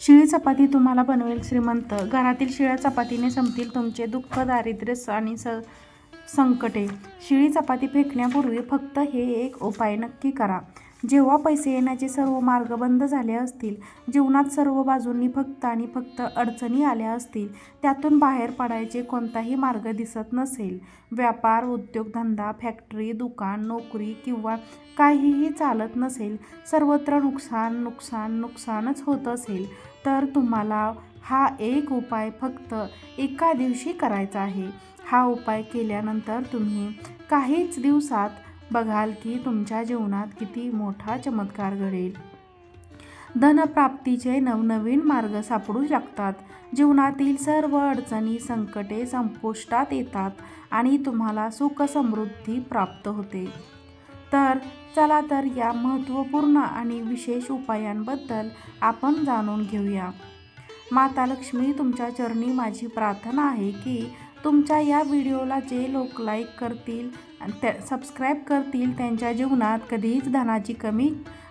शिळी चपाती तुम्हाला बनवेल श्रीमंत. घरातील शिळ्या चपातीने संपतील तुमचे दुःख दारिद्र्य आणि स संकटे. शिळी चपाती फेकण्यापूर्वी फक्त हे एक उपाय नक्की करा. जेव्हा पैसे येण्याचे सर्व मार्ग बंद झाले असतील जीवनात सर्व बाजूंनी फक्त आणि फक्त अडचणी आल्या असतील त्यातून बाहेर पडायचे कोणताही मार्ग दिसत नसेल. व्यापार उद्योगधंदा फॅक्टरी दुकान नोकरी किंवा काहीही चालत नसेल सर्वत्र नुकसान नुकसान नुकसानच होत असेल तर तुम्हाला हा एक उपाय फक्त एका दिवशी करायचा आहे. हा उपाय केल्यानंतर तुम्ही काहीच दिवसात बघाल की तुमच्या जीवनात किती मोठा चमत्कार घडेल. धनप्राप्तीचे नवनवीन मार्ग सापडू शकतात. जीवनातील सर्व अडचणी संकटे संपुष्टात येतात आणि तुम्हाला सुख समृद्धी प्राप्त होते. तर चला तर या महत्त्वपूर्ण आणि विशेष उपायांबद्दल आपण जाणून घेऊया. माता लक्ष्मी तुमच्या चरणी माझी प्रार्थना आहे की तुमच्या या व्हिडिओला जे लोक लाईक करतील त्या सबस्क्राईब करतील त्यांच्या जीवनात कधीच धनाची कमी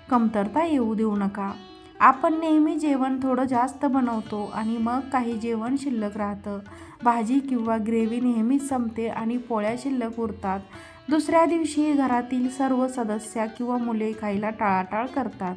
कमतरता येऊ देऊ नका. आपण नेहमी जेवण थोडं जास्त बनवतो आणि मग काही जेवण शिल्लक राहतं. भाजी किंवा ग्रेव्ही नेहमीच संपते आणि पोळ्या शिल्लक उरतात. दुसऱ्या दिवशी घरातील सर्व सदस्य किंवा मुले खायला टाळाटाळ करतात.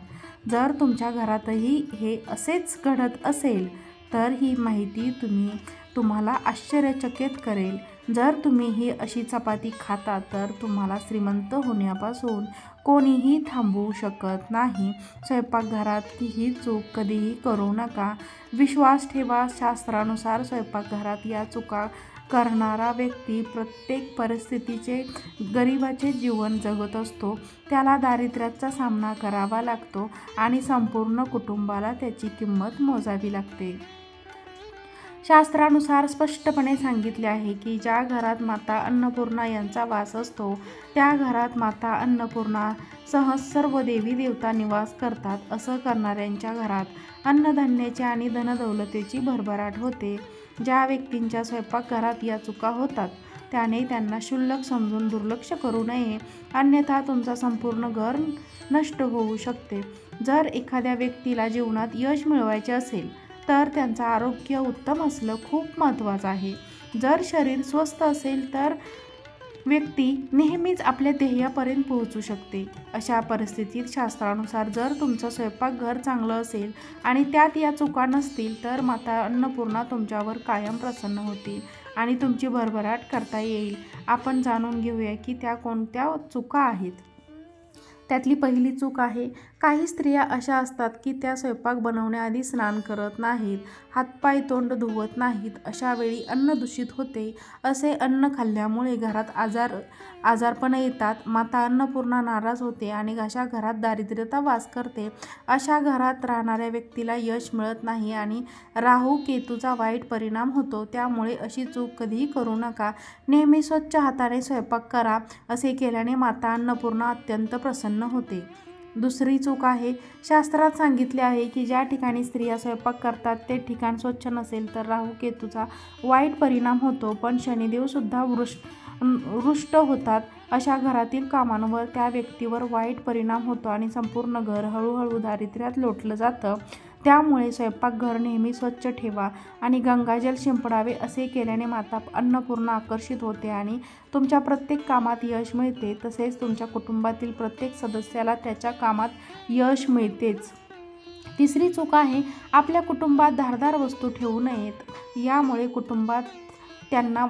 जर तुमच्या घरातही हे असेच घडत असेल तर ही माहिती तुम्ही तुम्हाला आश्चर्यचकित करेल. जर तुम्ही ही अशी चपाती खाता तर तुम्हाला श्रीमंत होण्यापासून कोणीही थांबवू शकत नाही. स्वयंपाकघरात ही चूक कधीही करू नका. विश्वास ठेवा शास्त्रानुसार स्वयंपाकघरात या चुका करणारा व्यक्ती प्रत्येक परिस्थितीचे गरिबाचे जीवन जगत असतो. त्याला दारिद्र्याचा सामना करावा लागतो आणि संपूर्ण कुटुंबाला त्याची किंमत मोजावी लागते. शास्त्रानुसार स्पष्टपणे सांगितले आहे की ज्या घरात माता अन्नपूर्णा यांचा वास असतो त्या घरात माता अन्नपूर्णा सह सर्व देवी देवता निवास करतात. असं करणाऱ्यांच्या घरात अन्नधान्याची आणि धनदौलतेची भरभराट होते. ज्या व्यक्तींच्या स्वयंपाकघरात या चुका होतात त्याने त्यांना क्षुल्लक समजून दुर्लक्ष करू नये. अन्यथा तुमचा संपूर्ण घर नष्ट होऊ शकते. जर एखाद्या व्यक्तीला जीवनात यश मिळवायचे असेल तर त्यांचं आरोग्य उत्तम असलं खूप महत्त्वाचं आहे. जर शरीर स्वस्थ असेल तर व्यक्ती नेहमीच आपल्या ध्येयापर्यंत पोहोचू शकते. अशा परिस्थितीत शास्त्रानुसार जर तुमचं स्वयंपाकघर चांगलं असेल आणि त्यात या चुका नसतील तर माता अन्नपूर्णा तुमच्यावर कायम प्रसन्न होतील आणि तुमची भरभराट करता येईल. आपण जाणून घेऊया की त्या कोणत्या चुका आहेत. त्यातली पहिली चूक आहे काही स्त्रिया अशा असतात की त्या स्वयंपाक बनवण्याआधी स्नान करत नाहीत हातपाय तोंड धुवत नाहीत अशा वेळी अन्न दूषित होते. असे अन्न खाल्ल्यामुळे घरात आजार आजारपण येतात. माता अन्नपूर्णा नाराज होते आणि अशा घरात दारिद्र्यता वास करते. अशा घरात राहणाऱ्या व्यक्तीला यश मिळत नाही आणि राहू केतूचा वाईट परिणाम होतो. त्यामुळे अशी चूक कधीही करू नका. नेहमी स्वच्छ हाताने स्वयंपाक करा असे केल्याने माता अन्नपूर्णा अत्यंत प्रसन्न होते. दुसरी चूक आहे. शास्त्रात सांगितले आहे की ज्या ठिकाणी स्त्रिया स्वयंपाक करतात ते ठिकाण स्वच्छ नसेल तर राहू केतूचा वाईट परिणाम होतो. पण शनिदेवसुद्धा वृष रुष्ट होतात. अशा घरातील कामांवर त्या व्यक्तीवर वाईट परिणाम होतो आणि संपूर्ण घर हळूहळू दारिद्र्यात लोटलं जातं. त्यामुळे स्वयंपाकघर नेहमी स्वच्छ ठेवा आणि गंगाजल शिंपडावे असे केल्याने माता अन्नपूर्ण आकर्षित होते आणि तुमच्या प्रत्येक कामात यश मिळते. तसेच तुमच्या कुटुंबातील प्रत्येक सदस्याला त्याच्या कामात यश मिळतेच. तिसरी चूक आहे आपल्या कुटुंबात धारदार वस्तू ठेवू नयेत. यामुळे कुटुंबात त्यांना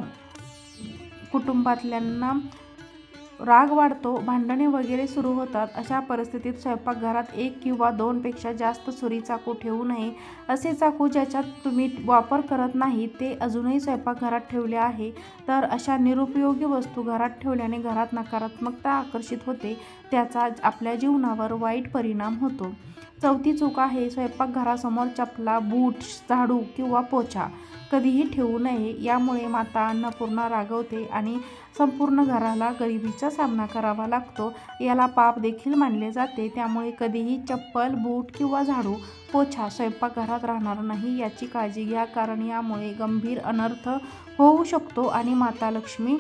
कुटुंबातल्यांना राग वाढतो भांडणे वगैरे सुरू होतात अशा परिस्थितीत स्वयंपाकघरात एक किंवा दोनपेक्षा जास्त सुरी चाकू ठेवू नये असे चाकू ज्याच्यात तुम्ही वापर करत नाही ते अजूनही स्वयंपाकघरात ठेवले आहे. तर अशा निरुपयोगी वस्तू घरात ठेवल्याने घरात नकारात्मकता आकर्षित होते त्याचा आपल्या जीवनावर वाईट परिणाम होतो. चौथी चूक आहे स्वयंपाकघरासमोर चपला बूट झाडू किंवा पोछा. कधीही ठेवू नये. यामुळे माता अन्नपूर्णा रागवते आणि संपूर्ण घराला गरिबीचा सामना करावा लागतो. याला पाप देखील मानले जाते. त्यामुळे कधीही चप्पल बूट किंवा झाडू पोछा स्वयंपाकघरात राहणार नाही याची काळजी घ्या. कारण यामुळे गंभीर अनर्थ होऊ शकतो आणि माता लक्ष्मी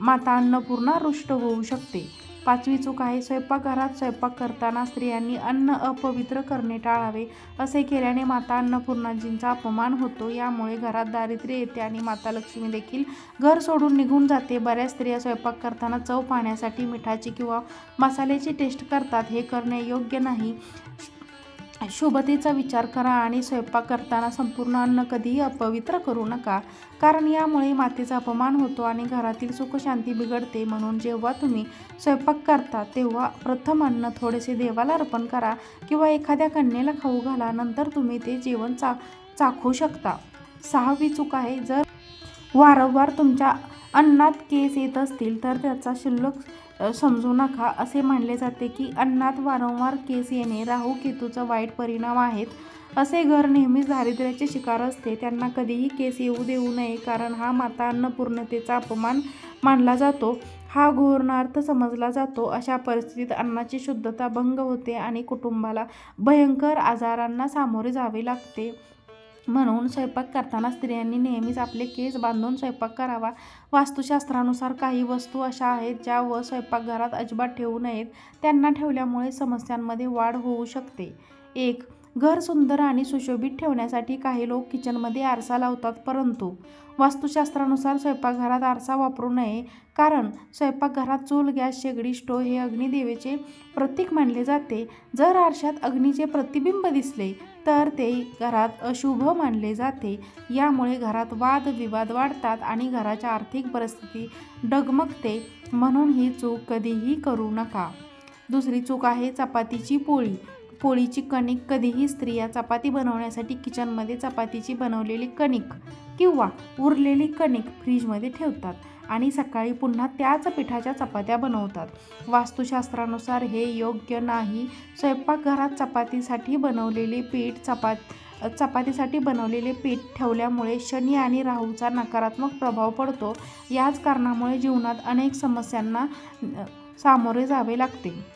माता अन्नपूर्णा रुष्ट होऊ शकते. पाचवी चूक आहे. स्वयंपाकघरात स्वयंपाक करताना स्त्रियांनी अन्न अपवित्र करणे टाळावे असे केल्याने माता अन्नपूर्णाजींचा अपमान होतो. यामुळे घरात दारिद्र्य येते आणि माता लक्ष्मी देखील घर सोडून निघून जाते. बऱ्याच स्त्रिया स्वयंपाक करताना चव पाहण्यासाठी मिठाची किंवा मसाल्याची टेस्ट करतात. हे करणे योग्य नाही. शुभतेचा विचार करा आणि स्वयंपाक करताना संपूर्ण अन्न कधीही अपवित्र करू नका. कारण यामुळे मातेचा अपमान होतो आणि घरातील सुखशांती बिघडते. म्हणून जेव्हा तुम्ही स्वयंपाक करता तेव्हा प्रथम अन्न थोडेसे देवाला अर्पण करा किंवा एखाद्या कन्येला खाऊ घाला. नंतर तुम्ही ते जेवण चा चाखू शकता. सहावी चूक आहे जर वारंवार तुमच्या अन्नात केस येत असतील तर त्याचा शिल्लक समजू नका. असे मानले जाते की अन्नात वारंवार केस येणे राहू केतूचा वाईट परिणाम आहेत. असे घर नेहमीच दारिद्र्याचे शिकार असते. त्यांना कधीही केस येऊ देऊ नये कारण हा माता अन्नपूर्णतेचा अपमान मानला जातो. हा घोरणार्थ समजला जातो. अशा परिस्थितीत अन्नाची शुद्धता भंग होते आणि कुटुंबाला भयंकर आजारांना सामोरे जावे लागते. म्हणून स्वयंपाक करताना स्त्रियांनी नेहमीच आपले केस बांधून स्वयंपाक करावा. वास्तुशास्त्रानुसार काही वस्तू अशा आहेत ज्या व स्वयंपाकघरात अजिबात ठेवू नयेत. त्यांना ठेवल्यामुळे समस्यांमध्ये वाढ होऊ शकते. एक घर सुंदर आणि सुशोभित ठेवण्यासाठी काही लोक किचनमध्ये आरसा लावतात परंतु वास्तुशास्त्रानुसार स्वयंपाकघरात आरसा वापरू नये कारण स्वयंपाकघरात चूल गॅस शेगडी स्टो हे अग्निदेवेचे प्रतीक मानले जाते. जर आरशात अग्नीचे प्रतिबिंब दिसले तर ते घरात अशुभ मानले जाते. यामुळे घरात वाद विवाद वाढतात आणि घराच्या आर्थिक परिस्थिती डगमगते म्हणून ही चूक कधीही करू नका. दुसरी चूक आहे चपातीची पोळी. पोळीची कणिक कधीही स्त्रिया चपाती बनवण्यासाठी किचनमध्ये चपातीची बनवलेली कणिक किंवा उरलेली कणिक फ्रीजमध्ये ठेवतात आणि सकाळी पुन्हा त्याच पिठाच्या चपात्या बनवतात. वास्तुशास्त्रानुसार हे योग्य नाही. स्वयंपाकघरात चपातीसाठी बनवलेले पीठ चपात चपातीसाठी बनवलेले पीठ ठेवल्यामुळे शनी आणि राहूचा नकारात्मक प्रभाव पडतो. याच कारणामुळे जीवनात अनेक समस्यांना सामोरे जावे लागते.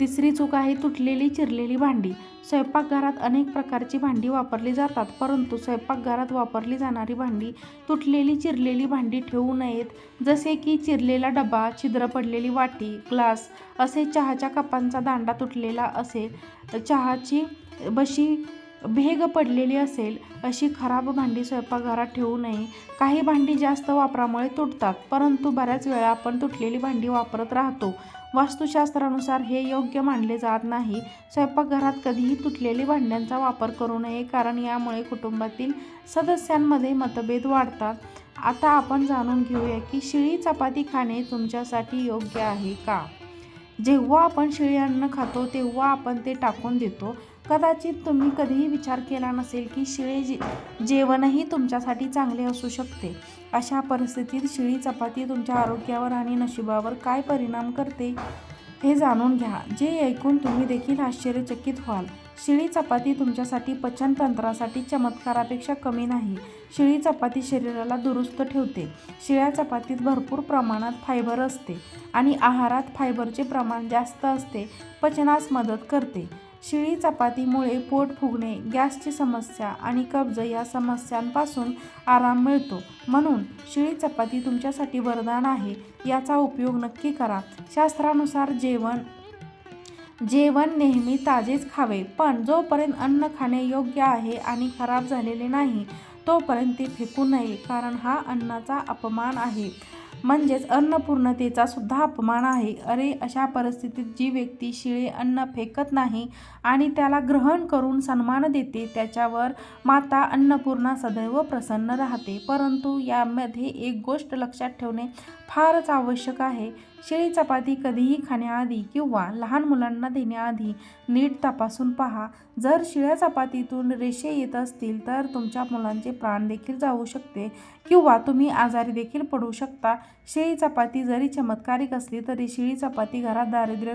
तिसरी चूक आहे तुटलेली चिरलेली भांडी. स्वयंपाकघरात अनेक प्रकारची भांडी वापरली जातात परंतु स्वयंपाकघरात वापरली जाणारी भांडी तुटलेली चिरलेली भांडी ठेवू नयेत. जसे की चिरलेला डबा छिद्र पडलेली वाटी ग्लास असे चहाच्या कपांचा दांडा तुटलेला असेल चहाची बशी भेग पडलेली असेल अशी खराब भांडी स्वयंपाकघरात ठेवू नये. काही भांडी जास्त वापरामुळे तुटतात परंतु बऱ्याच वेळा आपण तुटलेली भांडी वापरत राहतो. वास्तुशास्त्रानुसार हे योग्य मानले जात नाही. स्वयंपाकघरात कधीही तुटलेली भांड्यांचा वापर करू नये कारण यामुळे कुटुंबातील सदस्यांमध्ये मतभेद वाढतात. आता आपण जाणून घेऊया की शिळी चपाती खाणे तुमच्यासाठी योग्य आहे का? जेव्हा आपण शिळी अन्न खातो तेव्हा आपण ते टाकून देतो. कदाचित तुम्ही कधीही विचार केला नसेल की शिळे जे जेवणही तुमच्यासाठी चांगले असू शकते. अशा परिस्थितीत शिळी चपाती तुमच्या आरोग्यावर आणि नशिबावर काय परिणाम करते हे जाणून घ्या. जे ऐकून तुम्ही देखील आश्चर्यचकित व्हाल. शिळी चपाती तुमच्यासाठी पचनतंत्रासाठी चमत्कारापेक्षा कमी नाही. शिळी चपाती शरीराला दुरुस्त ठेवते. शिळ्या चपातीत भरपूर प्रमाणात फायबर असते आणि आहारात फायबरचे प्रमाण जास्त असते पचनास मदत करते. शिळी चपातीमुळे पोट फुगणे गॅसची समस्या आणि कब्ज या समस्यांपासून आराम मिळतो. म्हणून शिळी चपाती तुमच्यासाठी वरदान आहे याचा उपयोग नक्की करा. शास्त्रानुसार जेवण जेवण नेहमी ताजेच खावे पण जोपर्यंत अन्न खाणे योग्य आहे आणि खराब झालेले नाही तोपर्यंत ते फेकू नये कारण हा अन्नाचा अपमान आहे. म्हणजेच अन्नपूर्णतेचा सुद्धा अपमान आहे. अरे अशा परिस्थितीत जी व्यक्ती शिळे अन्न फेकत नाही आणि त्याला ग्रहण करून सन्मान देते त्याच्यावर माता अन्नपूर्णा सदैव प्रसन्न राहते. परंतु यामध्ये एक गोष्ट लक्षात ठेवणे फारच आवश्यक आहे. शिळी चपाती कधीही खाण्याआधी किंवा लहान मुलांना देण्याआधी नीट तपासून पहा. जर शिळ्या चपातीतून रेषे येत असतील तर तुमच्या मुलांचे प्राण देखील जाऊ शकते किंवा तुम्ही आजारी देखील पडू शकता. शेळी चपाती जरी चमत्कारिक असली तरी शिळी चपाती घरात दारिद्र्य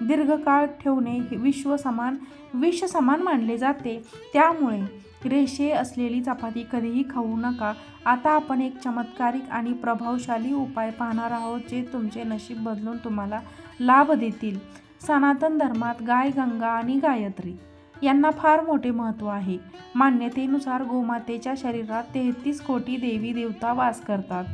दीर्घकाळ ठेवणे हे विश्व समान विश्व समान मानले जाते. त्यामुळे रेषे असलेली चपाती कधीही खाऊ नका. आता आपण एक चमत्कारिक आणि प्रभावशाली उपाय पाहणार आहोत जे तुमचे नशीब बदलून तुम्हाला लाभ देतील. सनातन धर्मात गाय गंगा आणि गायत्री यांना फार मोठे महत्त्व आहे. मान्यतेनुसार गोमातेच्या शरीरात तेहतीस कोटी देवी देवता वास करतात.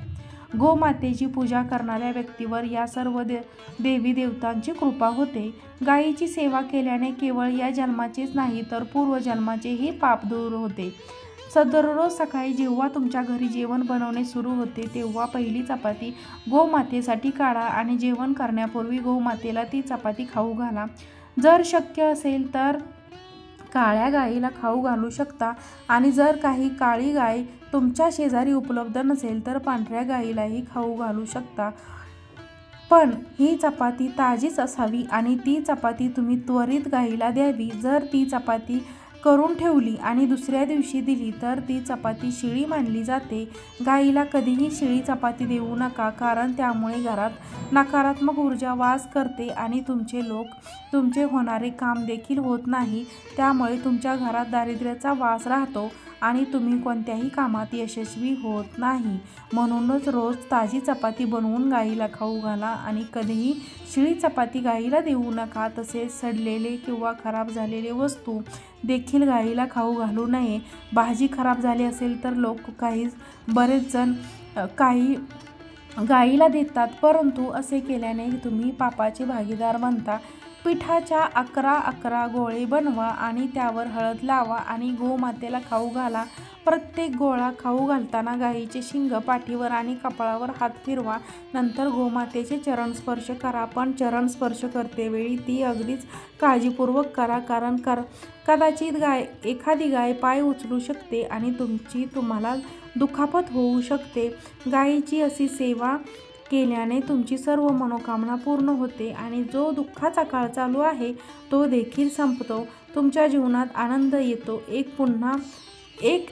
गोमातेची पूजा करणाऱ्या व्यक्तीवर या सर्व दे देवी देवतांची कृपा होते. गायीची सेवा केल्याने केवळ या जन्माचेच नाही तर पूर्वजन्माचेही पाप दूर होते. स दररोज सकाळी जेव्हा तुमच्या घरी जेवण बनवणे सुरू होते तेव्हा पहिली चपाती गोमातेसाठी काढा आणि जेवण करण्यापूर्वी गोमातेला ती चपाती खाऊ घाला. जर शक्य असेल तर काळ्या गाईला खाऊ घालू शकता आणि जर काही काळी गाय तुमच्या शेजारी उपलब्ध नसेल तर पांढऱ्या गाईलाही खाऊ घालू शकता. पण ही चपाती ताजीच असावी आणि ती चपाती तुम्ही त्वरित गाईला द्यावी. जर ती चपाती करून ठेवली आणि दुसऱ्या दिवशी दिली तर ती चपाती शिळी मानली जाते. गाईला कधीही शिळी चपाती देऊ नका कारण त्यामुळे घरात नकारात्मक ऊर्जा वास करते आणि तुमचे लोक तुमचे होणारे काम देखील होत नाही. त्यामुळे तुमच्या घरात दारिद्र्याचा वास राहतो. आणि तुम्ही कोणत्याही कामात यशस्वी होत नाही. म्हणूनच रोज ताजी चपाती बनवून गाईला खाऊ घाला आणि कधीही शिळी चपाती गाईला देऊ नका तसेच सडलेले किंवा खराब झालेले वस्तू देखील गाईला खाऊ घालू नये. भाजी खराब झाली असेल तर लोक काही बरेच जण काही गाईला देतात. परंतु असे केल्याने तुम्ही पापाचे भागीदार बनता. पिठाच्या अकरा अकरा गोळे बनवा आणि त्यावर हळद लावा आणि गोमातेला खाऊ घाला. प्रत्येक गोळा खाऊ घालताना गाईचे शिंग पाठीवर आणि कपाळावर हात फिरवा. नंतर गोमातेचे चरण स्पर्श करा. पण चरण स्पर्श करते वेळी ती अगदीच काळजीपूर्वक करा. कारण कर कदाचित गाय एखादी गाय पाय उचलू शकते आणि तुमची तुम्हाला दुखापत होऊ शकते. गायीची अशी सेवा केल्याने तुमची सर्व मनोकामना पूर्ण होते आणि जो दुःखाचा काळ चालू आहे तो देखील संपतो. तुमच्या जीवनात आनंद येतो. एक पुन्हा एक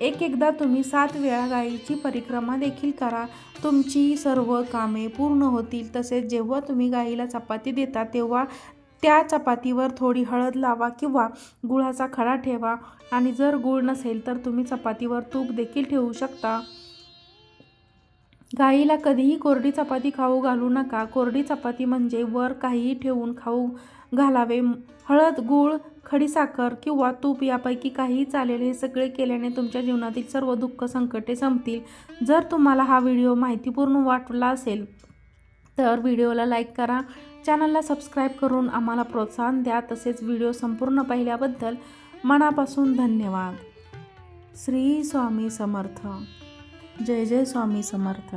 एक एकदा तुम्ही सात वेळा गायीची परिक्रमा देखील करा. तुमची सर्व कामे पूर्ण होतील. तसेच जेव्हा तुम्ही गाईला चपाती देता तेव्हा त्या चपातीवर थोडी हळद लावा किंवा गुळाचा खडा ठेवा. आणि जर गुळ नसेल तर तुम्ही चपातीवर तूप देखील ठेवू शकता. गाईला कधीही कोरडी चपाती खाऊ घालू नका. कोरडी चपाती म्हणजे वर काहीही ठेवून खाऊ घालावे. हळद गूळ खडीसाखर किंवा तूप यापैकी काहीही चालेल हे सगळे केल्याने तुमच्या जीवनातील सर्व दुःख संकटे संपतील. जर तुम्हाला हा व्हिडिओ माहितीपूर्ण वाटला असेल तर व्हिडिओला लाईक करा. चॅनलला सबस्क्राईब करून आम्हाला प्रोत्साहन द्या. तसेच व्हिडिओ संपूर्ण पाहिल्याबद्दल मनापासून धन्यवाद. श्री स्वामी समर्थ. जय जय स्वामी समर्थ.